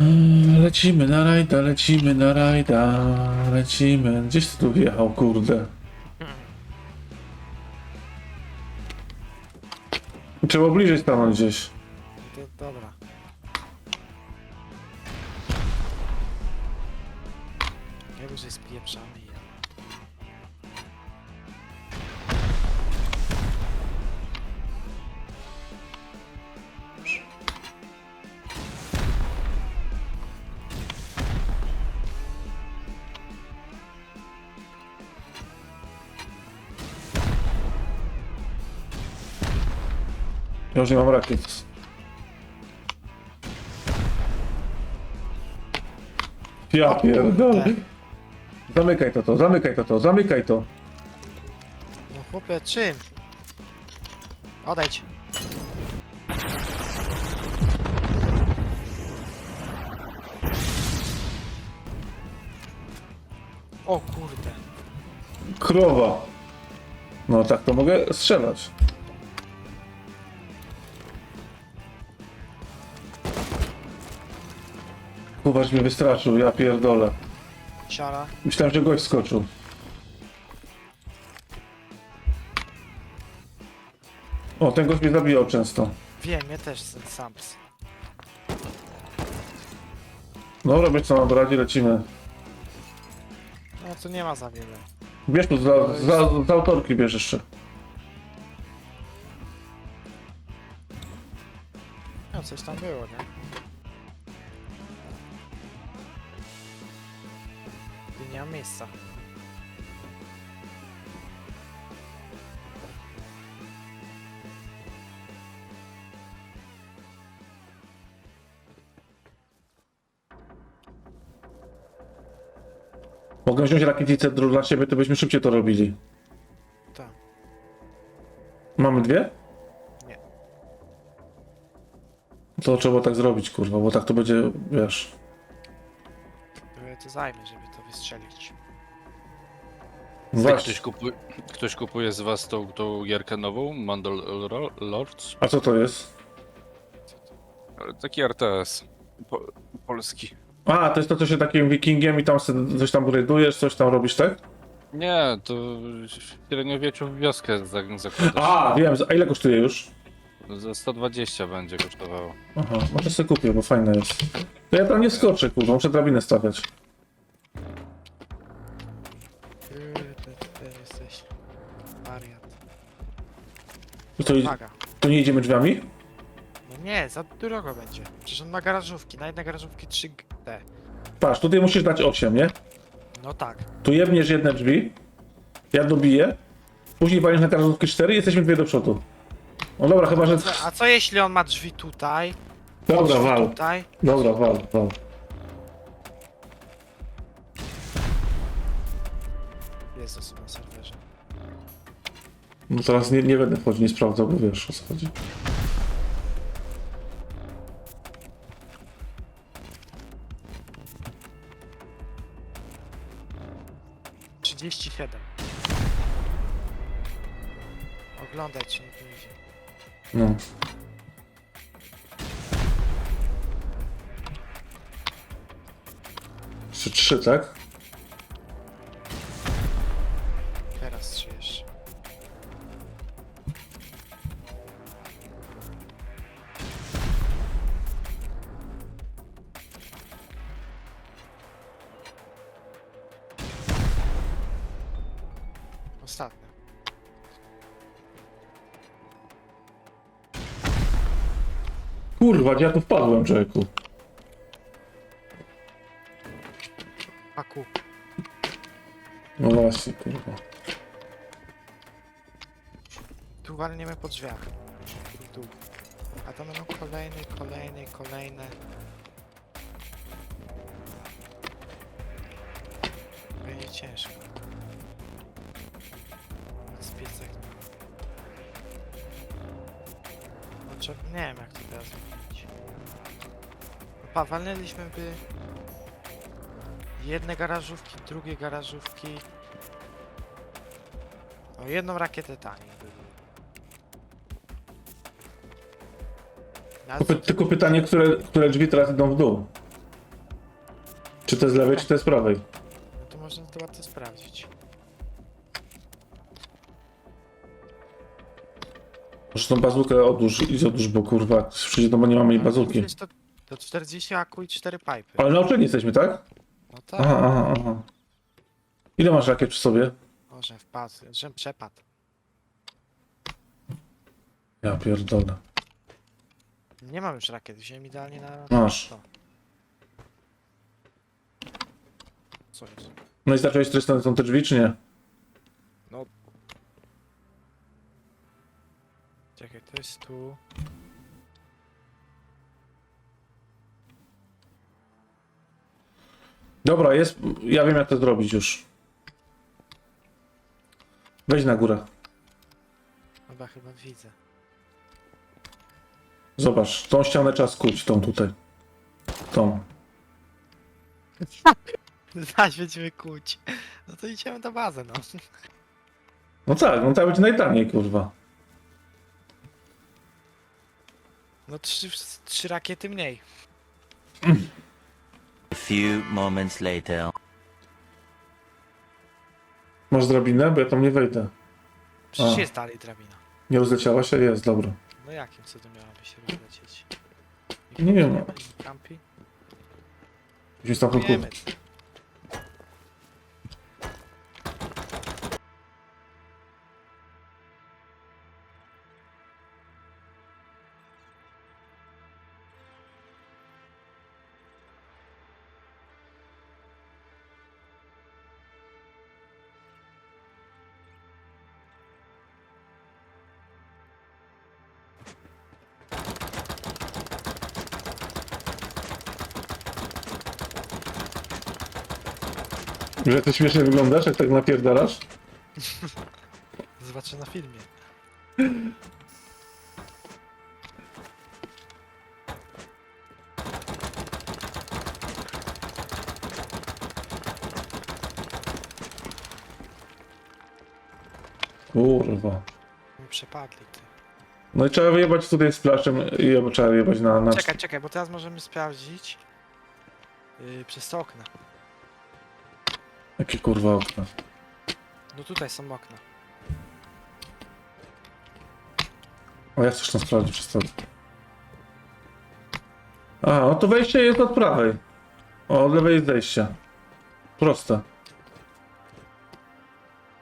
Mm, Lecimy na rajda, lecimy na rajda, lecimy. Gdzieś tu wjechał, kurde. Trzeba bliżej stanąć gdzieś. To, dobra. Najwyżej spieprzamy i Ja już nie mam rakiet. Ja pierdolę. Zamykaj to to, zamykaj to to, zamykaj to. No chłopie, czym? Odejdź. O kurde. Krowa. No tak to mogę strzelać. Kuwasz mnie wystraszył, ja pierdolę. Siara. Myślałem, że gość skoczył. O, ten gość mnie zabijał często. Wiem, ja też sam. No, robię co mam radzie, lecimy. No to nie ma za wiele. Bierz tu, za, za, za autorki bierz jeszcze. No coś tam było, nie? Miejsca. Mogę wziąć rakietnicę dru- dla siebie, to byśmy szybciej to robili. Tak. Mamy dwie? Nie. To trzeba tak zrobić, kurwa, bo tak to będzie, wiesz... Trochę to zajmie, żeby wystrzelić. Właśnie. Ktoś, kupu... Ktoś kupuje z was tą, tą gierkę nową, Mandal Lords? A co to jest? Taki RTS. Po... Polski. A, to jest to, co się takim wikingiem i tam coś tam raidujesz, coś tam robisz, tak? Nie, to w średniowieczu wioskę za- zakładasz. A, wiem, a ile kosztuje już? Za 120 będzie kosztowało. Aha, może sobie kupię, bo fajne jest. To ja tam nie skoczę, kurwa, muszę drabinę stawiać. To, Uwaga. to nie idziemy drzwiami? No nie, za drogo będzie. Przecież on ma garażówki, na jedne garażówki 3 T. Patrz, tutaj musisz dać 8, nie? No tak. Tu jebniesz jedne drzwi, ja dobiję, później walisz na każdówki 4 i jesteśmy dwie do przodu. No dobra, chyba, że... A co jeśli on ma drzwi tutaj? Dobra, drzwi wal. tutaj? Dobra, wal, wal. Serwerze. No teraz nie, nie będę wchodził, nie sprawdzał, bo wiesz o co chodzi. Trzydzieści siedem. Oglądaj, czy nikt nie widzi. No. Jeszcze trzy, tak? Kurwa, gdzie ja tu wpadłem, człowieku? Paku. No właśnie, kurwa. Tu walniemy po drzwiach. I tu. A to będą kolejne, kolejne, kolejne. Będzie ciężko. Z piecek. No, czy, nie wiem jak to teraz zrobić. No, pa, walnęliśmy by jedne garażówki, drugie garażówki. O, jedną rakietę taniej by było. No, co py- ty- tylko pytanie, które, które drzwi teraz idą w dół? Czy to jest z lewej, czy to jest z prawej? No to można to łatwo sprawdzić. Może tą bazookę odłóż, idź odłóż, bo kurwa, przyjdzie to, bo nie mamy jej bazooki. przecież To, to 40 aku i 4 pipy. Ale nauczeni jesteśmy, tak? No tak, Aha, aha, aha. Ile masz rakiet przy sobie? może wpadł, że przepadł. Ja pierdolę. Nie mam już rakiet, wziąłem idealnie na... Masz. To. Co jest? No i zacząłeś strony są te drzwi, czy nie? Czekaj, to jest tu. Dobra, jest. Ja wiem jak to zrobić już. Weź na górę. Chyba, chyba widzę. Zobacz, tą ścianę trzeba skuć, tą tutaj. Tą. Zaś będziemy kłuć. No to idziemy do bazy, no. No tak, no tak będzie najtaniej, kurwa. No trzy, trzy rakiety mniej. Few moments later. Masz drabinę? Bo ja tam nie wejdę. Przecież A. jest dalej drabina. Nie rozleciała się? Jest, dobra. No jakim cudem miałaby się rozlecieć? Nie wiem. ma, nikt Kampi? Gdzieś tam. Wiemy. Że ty śmiesznie wyglądasz, jak tak napierdalasz? Zobaczę na filmie. Kurwa. Mi przepadli ty. No i trzeba wyjebać tutaj z plaszem i albo trzeba wyjebać na... na... Czekaj, czekaj, bo teraz możemy sprawdzić yy, przez okna. Jakie kurwa okna. No tutaj są okna. O, ja chcesz tam sprawdzić przez to. A, no to wejście jest od prawej. O, od lewej jest zejście. Proste.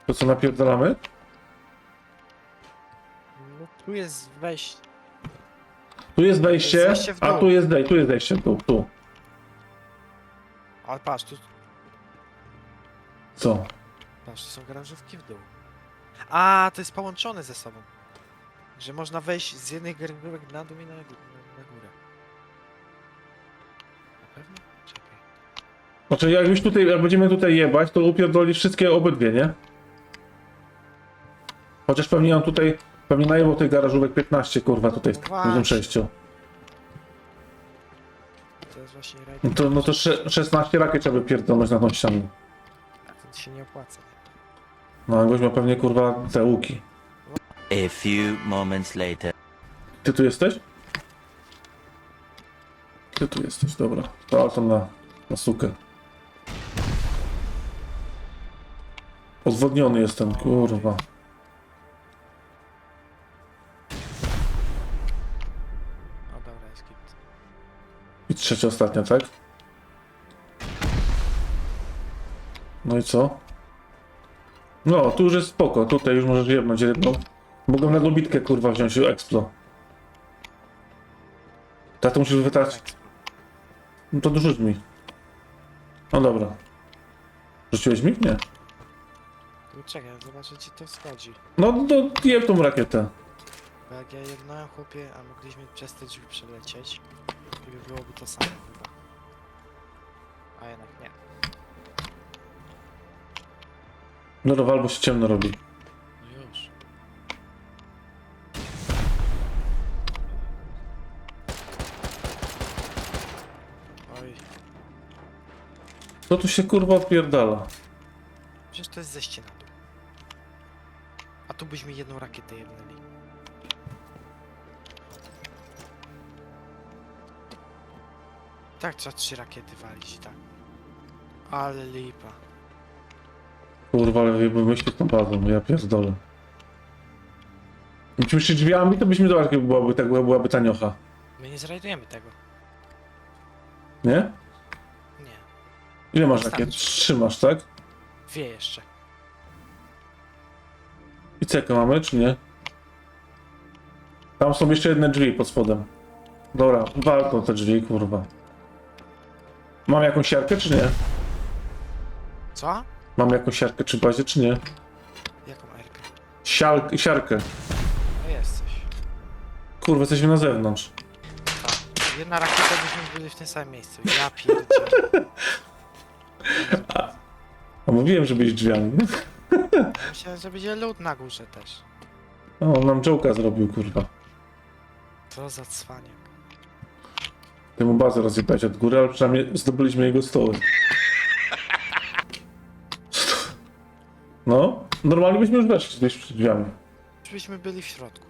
To co, napierdalamy? No tu jest wejście. Tu jest wejście, Zejście w a dół. tu jest tu jest zejście dół, tu. Ale patrz, tu, Co? patrz, tu są garażówki w dół. A, to jest połączone ze sobą. Że można wejść z jednej garażówek na dół i na, gó- na górę. Na pewno? Czekaj. Znaczy, jak już tutaj, jak będziemy tutaj jebać, to upierdolisz wszystkie obydwie, nie? Chociaż pewnie on tutaj, pewnie najebał tych garażówek 15, kurwa, tutaj w No tym właśnie. przejściu. To jest właśnie rajd. No to, no to sze- 16 rakiet trzeba by pierdolnąć na tą ścianę. To się nie opłaca. No, a gość ma pewnie, kurwa, te łuki. A few moments later. Ty tu jesteś? Ty tu jesteś, dobra. To tam na, na sukę. Odwodniony jestem, kurwa. O dobra, jest git. I trzecia, ostatnia, tak? No i co? No, tu już jest spoko, tutaj już możesz jebnąć jedną. Mogę na dobitkę, kurwa, wziąć Explo. Tak to musisz wytać. No to dorzuć mi. No dobra. Rzuciłeś mi? Nie. Tu czekaj, zobaczę ci to schodzi. No to jeb tą rakietę. Bo jak ja jednałem chłopie, a mogliśmy przez te drzwi przelecieć i by byłoby to samo chyba. A jednak nie. No dobra, albo się ciemno robi. No już. Oj, Co tu się kurwa odpierdala? przecież to jest zejście na dół. A tu byśmy jedną rakietę jednęli. Tak, trzeba trzy rakiety walić tak. Ale lipa. Kurwa, ale wymyślił tą bazą, ja pierdolę. Gdybyśmy szli drzwiami, to byśmy zobaczyli, byłaby, tak, byłaby taniocha. My nie zrajdujemy tego. Nie? Nie. Ile masz takie? Wystarczy. Trzymasz, tak? Wie jeszcze. I cekę mamy, czy nie? Tam są jeszcze jedne drzwi pod spodem. Dobra, walką te drzwi, kurwa. Mam jakąś siarkę, czy nie? Co? Mam jakąś siarkę czy bazie, czy nie? Jaką erkę? Siar siarkę. No jest coś. Kurwa, jesteśmy na zewnątrz. Tak. Jedna rakieta byśmy byli w tym samym miejscu. Ja pierdzielę. A mówiłem, że być drzwiami. Myślałem, że będzie lód na górze też. O, on nam joke'a zrobił, kurwa. Co za cwanie. Temu bazę rozjebać od góry, ale przynajmniej zdobyliśmy jego stoły. No, normalnie byśmy już weszli gdzieś przed drzwiami. Żebyśmy byli w środku.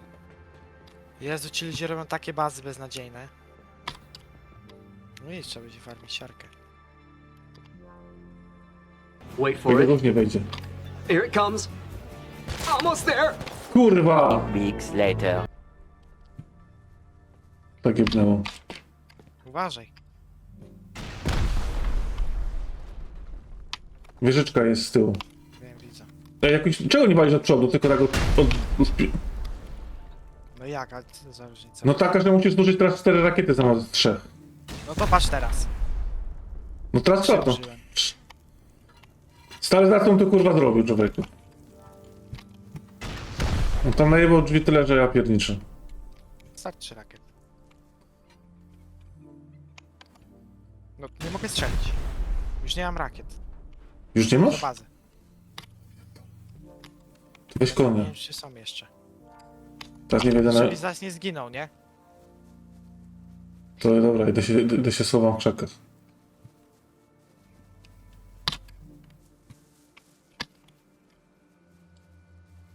Jezu, ci ludzie robią takie bazy beznadziejne. No i trzeba będzie farmić siarkę. Wait for it. nie wejdzie. Here it comes. Almost there. Kurwa! Weeks later. Tak jebnęło. Uważaj. Wieżyczka jest z tyłu. Jakoś, czego nie walisz od przodu, tylko tak od... od, od No jak, ale co za różnica? no taka, że musisz zużyć teraz cztery rakiety zamiast trzech. No to patrz teraz. No teraz Trzy co to? Stary za tą to kurwa zrobił, człowieku. No tam najebał drzwi tyle, że ja pierniczę. Starczy rakiet. No nie mogę strzelić. Już nie mam rakiet. Już nie Do masz? bazy. Weź Nie konia. wiem czy są jeszcze. Teraz nie wiedziane. Żeby zaś nie zginął, nie? To dobra, idę się, idę się schowam w krzakach.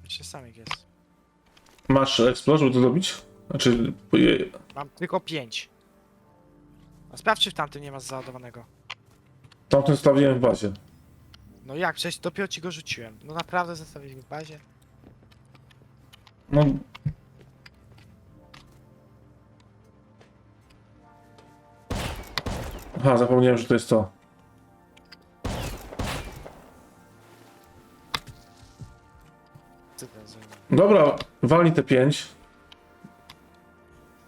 Jeszcze samych jest. Masz explore, żeby to zrobić? Znaczy, je- Mam tylko pięć. A sprawdź czy w tamtym nie ma załadowanego. tamten stawiłem w bazie. No jak, przecież dopiero ci go rzuciłem. No naprawdę zostawić go w bazie? No. Aha, zapomniałem, że to jest to. Co to za... Dobra, walnij te pięć.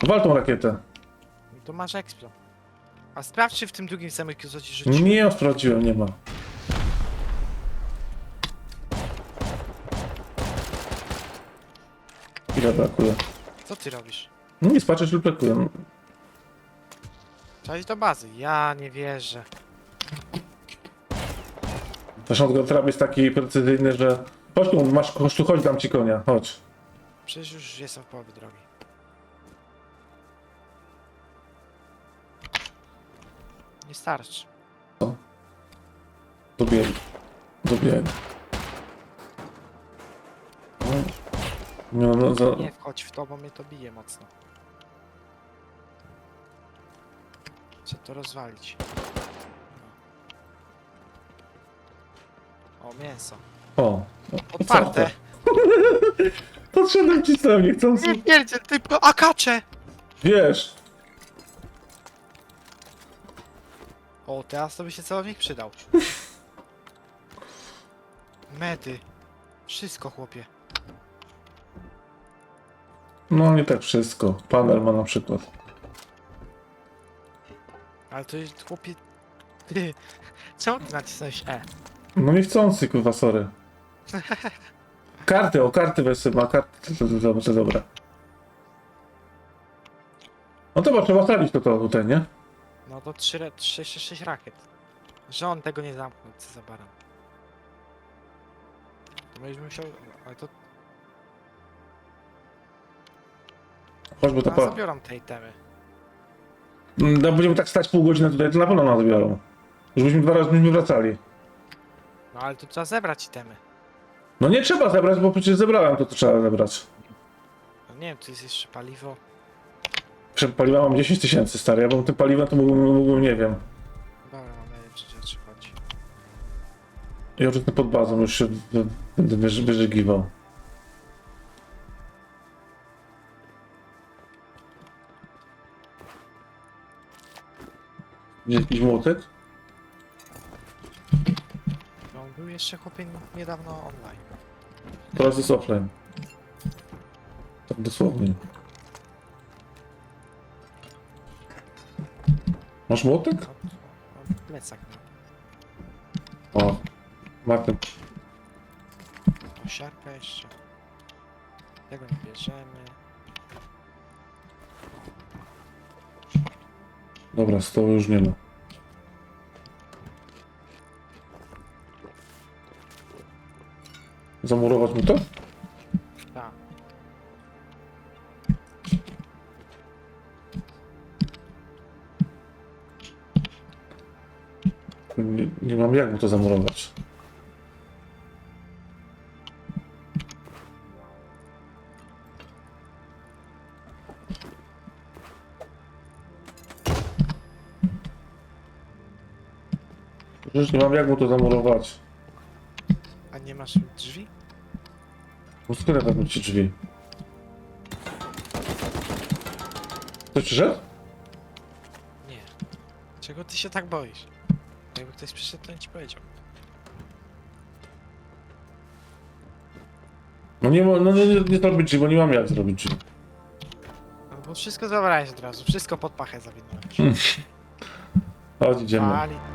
Wal tą rakietę. No to masz explo. A sprawdź czy w tym drugim zamyku co ci rzuciłem. Nie, sprawdziłem, nie ma. Co ty robisz? No nic, patrzysz, lub brakuje. No, Trzeba iść do bazy. Ja nie wierzę. Zresztą ten trap jest taki precyzyjny, że... Chodź tu, masz, chodź tu, chodź, dam ci konia, chodź. Przecież już jestem w połowie drogi. Nie starczy. Dobiegł. Dobiegł. No, no, za... Nie wchodź w to, bo mnie to bije mocno. Chcę to rozwalić. No. O, mięso. O, Otwarte. Podszedłem ci sam niechcący. Nie pierdziel, ty akacze! Wiesz, O, teraz to by się celownik przydał. Medy. Wszystko, chłopie. No nie tak wszystko. Panel ma na przykład. Ale to jest, chłopie... Ty... Czemu ty nacisnąłeś E? No niechcący, kurwa, sorry. Karty, o karty weź sobie, ma karty, to, to, to, to dobra. No to trzeba stawić to, to tutaj, nie? No to 3, 3, 6, 6 rakiet. Że on tego nie zamknął, co za baran. To będziesz musiał... Ale to... Chodź, bo to A, pa... zabiorą te itemy. No, będziemy tak stać pół godziny tutaj, to na pewno nas zabiorą. Już byśmy dwa razy byśmy wracali. No ale tu trzeba zebrać itemy. No nie trzeba zebrać, bo przecież zebrałem to, co trzeba zebrać. No nie wiem, tu jest jeszcze paliwo. Przepaliła mam 10 tysięcy, stary. Ja bym tym paliwem to mógłbym, mógłbym, nie wiem. Dobra, mam nadzieję, że rzeczy chodzi. Ja już pod bazą, już się będę wyżygiwał. Gdzie jakiś młotek? No, był jeszcze chłopiec niedawno online. Teraz jest offline. Tak dosłownie. Masz młotek? No, no, plecak. O, Martin. Osiarka jeszcze. Tego nie bierzemy. Dobra, stołu już nie ma. Zamurować mu to? Tak. Nie, nie mam jak mu to zamurować. Przecież nie mam jak mu to zamurować. A nie masz drzwi? Uskórę wezmę ci drzwi. Ktoś przyszedł? Nie. Czego ty się tak boisz? Jakby ktoś przyszedł, to on ci powiedział. No nie, no nie, nie, nie zrobić drzwi, bo nie mam jak zrobić drzwi. No bo wszystko zabrałeś od razu, wszystko pod pachę zawinąłeś. Chodź, idziemy. Pali.